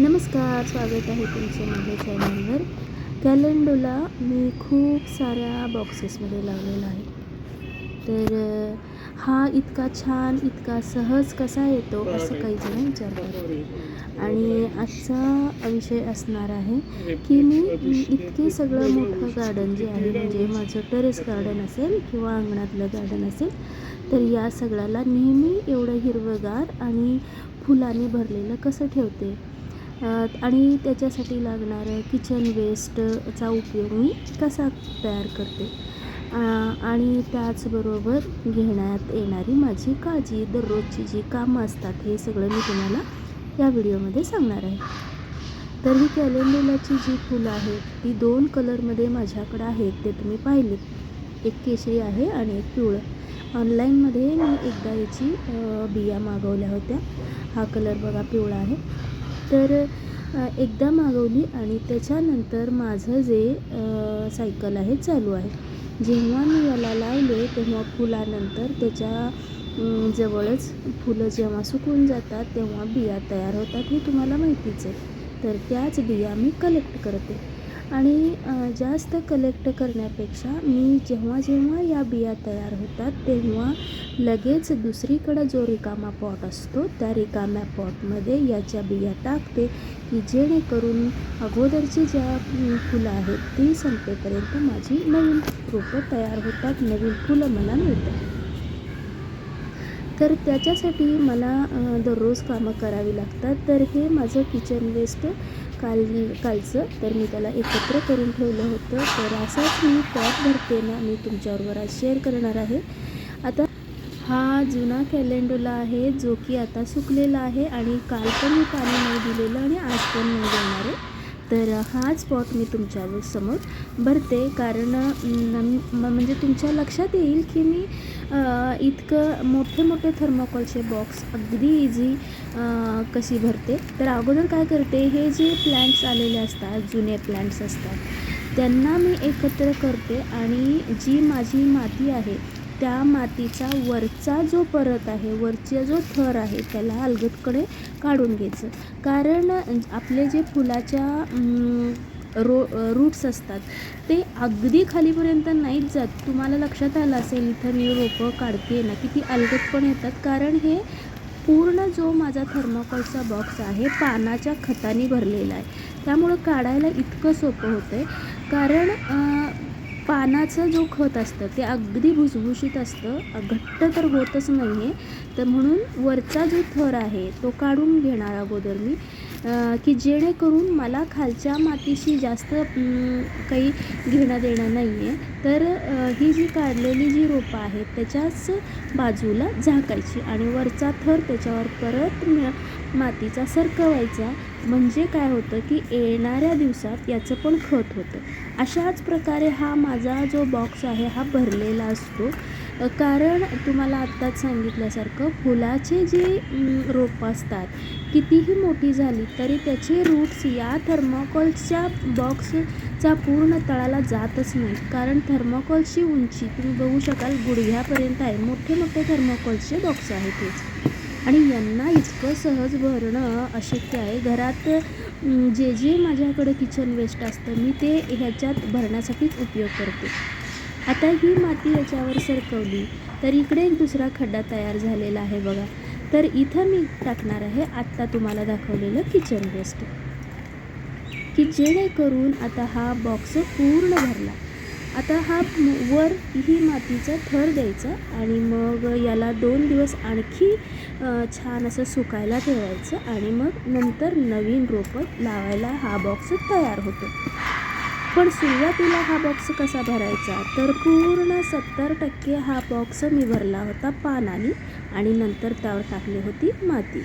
नमस्कार स्वागत आहे तुमचे माझ्या चॅनलवर कॅलेंडोला मी खूप साऱ्या बॉक्सेसमध्ये लावलेला आहे. तर हा इतका छान इतका सहज कसा येतो असं काही जण विचारतात आणि आजचा विषय असणार आहे की मी इतके सगळं मोठं गार्डन जे आहे म्हणजे माझं टेरेस गार्डन असेल किंवा अंगणातलं गार्डन असेल तर या सगळ्याला नेहमी एवढं हिरवंगार आणि फुलांनी भरलेलं कसं ठेवते? आणि त्याच्यासाठी लागणारं किचन वेस्टचा उपयोग मी कसा तयार करते? आणि त्याचबरोबर घेण्यात येणारी माझी काळजी दररोजची जी कामं असतात हे सगळं मी तुम्हाला या व्हिडिओमध्ये सांगणार आहे. तर ही कॅलेंडुलाची जी फुलं आहेत ती दोन कलरमध्ये माझ्याकडं आहेत ते तुम्ही पाहिलेत एक केशरी आहे आणि एक पिवळं. ऑनलाईनमध्ये मी एकदा याची बिया मागवल्या होत्या. हा कलर बघा पिवळा आहे. तर एकदा मागवली आणि त्याच्यानंतर माझं जे सायकल आहे चालू आहे. जेव्हा मी याला लावले तेव्हा फुलानंतर त्याच्या जवळच फुलं जेव्हा सुकून जातात तेव्हा बिया तयार होतात हे तुम्हाला माहितीच आहे. तर त्याच बिया मी कलेक्ट करते. आणि जास्त कलेक्ट करण्यापेक्षा मी जेव्हा जेव्हा या बिया तयार होतात तेव्हा लगेच दुसरीकडं जो रिकामा पॉट असतो त्या रिकाम्या पॉटमध्ये याच्या बिया टाकते की जेणेकरून अगोदरची ज्या फुलं आहेत ती संपेपर्यंत माझी नवीन रोपं तयार होतात नवीन फुलं मला मिळतात. तर त्याच्यासाठी मला दररोज कामं करावी लागतात. तर हे माझं किचन वेस्ट काल कालचं. तर मी त्याला एकत्र करून ठेवलं होतं. तर असाच मी पॉट भरते ना मी तुमच्याबरोबर आज शेअर करणार आहे. आता हा जुना कॅलेंडोला आहे जो की आता सुकलेला आहे आणि काल पण मी पाणी नाही दिलेलं आणि आज पण नाही देणार आहे. तर हाच पॉट मी तुमच्यासमोर भरते कारण म- म्हणजे तुमच्या लक्षात येईल की मी इतकं मोठे मोठे थर्मोकॉलचे बॉक्स अगदी इझी कशी भरते. तर अगोदर काय करते हे जे प्लॅन्ट्स आलेले असतात जुने प्लॅन्ट्स असतात त्यांना मी एकत्र करते आणि जी माझी माती आहे त्या मातीचा वरचा जो परत आहे वरचा जो थर आहे त्याला अलगदकडे काढून घ्यायचं. कारण आपले जे फुलाच्या रो रूट्स असतात ते अगदी खालीपर्यंत नाहीच जात. तुम्हाला लक्षात आलं असेल इथं मी रोपं काढते ना की ती अलगद पण येतात. कारण हे पूर्ण जो माझा थर्माकोलचा बॉक्स आहे पानाच्या खताने भरलेला आहे. त्यामुळं काढायला इतकं सोपं होतं आहे कारण पानाचं जो खत असतं ते अगदी भुसभुशीत असतं घट्ट तर होतच नाही आहे तर म्हणून वरचा जो थर आहे तो काढून घेणार अगोदर मी की जेणेकरून मला खालच्या मातीशी जास्त काही घेणं देणं नाही आहे तर ही जी काढलेली जी रोपं आहेत त्याच्याच बाजूला झाकायची आणि वरचा थर त्याच्यावर परत मातीचा सरकवायचा. म्हणजे काय होतं की येणाऱ्या दिवसात याचं पण खत होतं. अशाच प्रकारे हा माझा जो बॉक्स आहे हा भरलेला असतो. कारण तुम्हाला आत्ताच सांगितल्यासारखं फुलाचे जे रोप रोपं असतात कितीही मोठी झाली तरी त्याचे रूट्स या थर्मोकॉलच्या बॉक्सच्या पूर्ण तळाला जातच नाहीत. कारण थर्मोकॉलची उंची तुम्ही बघू शकाल गुडघ्यापर्यंत आहे. मोठे मोठे थर्मोकॉलचे बॉक्स आहेत हेच आणि यांना इतकं सहज भरणं अशक्य आहे. घरात जे जे माझ्याकडे किचन वेस्ट असतं मी ते ह्याच्यात भरण्यासाठीच उपयोग करते. आता ही माती याच्यावर सरकवली तर इकडे एक दुसरा खड्डा तयार झालेला आहे बघा. तर इथं मी टाकणार आहे आत्ता तुम्हाला दाखवलेलं किचन वेस्ट की जेणेकरून आता हा बॉक्स पूर्ण भरला. आता हा वर ही मातीचा थर द्यायचा आणि मग याला दोन दिवस आणखी छान असं सुकायला ठेवायचं आणि मग नंतर नवीन रोपं लावायला हा बॉक्स तयार होतो. पण सुरुवातीला हा बॉक्स कसा भरायचा? तर पूर्ण सत्तर टक्के हा बॉक्स मी भरला होता पानाने आणि नंतर त्यावर टाकली होती माती.